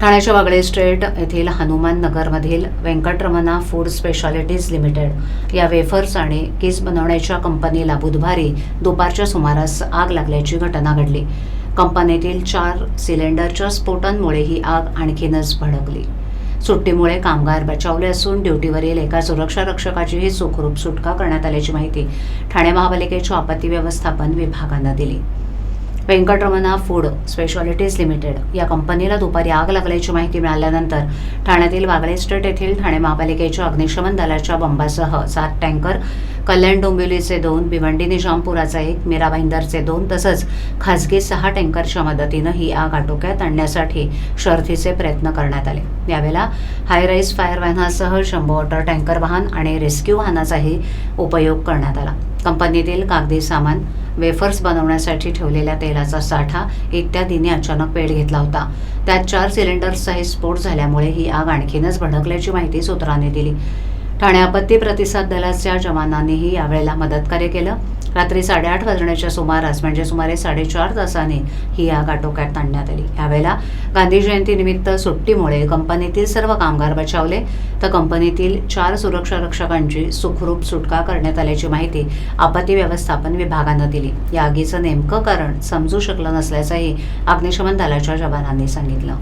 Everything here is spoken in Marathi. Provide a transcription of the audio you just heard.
ठाण्याच्या वागळे स्ट्रेट येथील हनुमान नगरमधील व्यंकटरमणा फूड स्पेशालिटीज लिमिटेड या वेफर्स आणि किस बनवण्याच्या कंपनीला बुधवारी दुपारच्या सुमारास आग लागल्याची घटना घडली. कंपनीतील चार सिलेंडरच्या स्फोटांमुळे ही आग आणखीनच भडकली. सुट्टीमुळे कामगार बचावले असून ड्युटीवरील एका सुरक्षा रक्षकाचीही सुखरूप सुटका करण्यात आल्याची माहिती ठाणे महापालिकेच्या आपत्ती व्यवस्थापन विभागानं दिली. व्यंकटरमणा फूड स्पेशालिटीज लिमिटेड या कंपनीला दुपारी आग लागल्याची माहिती मिळाल्यानंतर ठाण्यातील वागळे स्टेट येथील ठाणे महापालिकेच्या अग्निशमन दलाच्या बंबासह सात टँकर कल्याण डोंबिवलीचे दोन भिवंडी निजामपुराचा एक मीरा भाईंदरचे दोन तसंच खासगी सहा टँकरच्या मदतीनं ही आग आटोक्यात आणण्यासाठी शर्थीचे प्रयत्न करण्यात आले. यावेळेला हायराईज फायर व्हॅनासह शंभू वॉटर टँकर वाहन आणि रेस्क्यू वाहनाचाही उपयोग करण्यात आला. कंपनीतील कागदी सामान वेफर्स बनवण्यासाठी ठेवलेल्या तेलाचा साठा इत्यादींनी अचानक पेट घेतला होता. त्यात चार सिलेंडर्सचाही स्फोट झाल्यामुळे ही आग आणखीनच भडकल्याची माहिती सूत्रांनी दिली. ठाणे आपत्ती प्रतिसाद दलाच्या जवानांनीही यावेळेला मदतकार्य केलं. रात्री साडेआठ वाजण्याच्या सुमारास म्हणजे सुमारे साडेचार तासाने ही आग आटोक्यात आणण्यात आली. यावेळेला गांधी जयंतीनिमित्त सुट्टीमुळे कंपनीतील सर्व कामगार बचावले. तर कंपनीतील चार सुरक्षा रक्षकांची सुखरूप सुटका करण्यात आल्याची माहिती आपत्ती व्यवस्थापन विभागानं दिली. या आगीचं नेमकं कारण समजू शकलं नसल्याचंही अग्निशमन दलाच्या जवानांनी सांगितलं.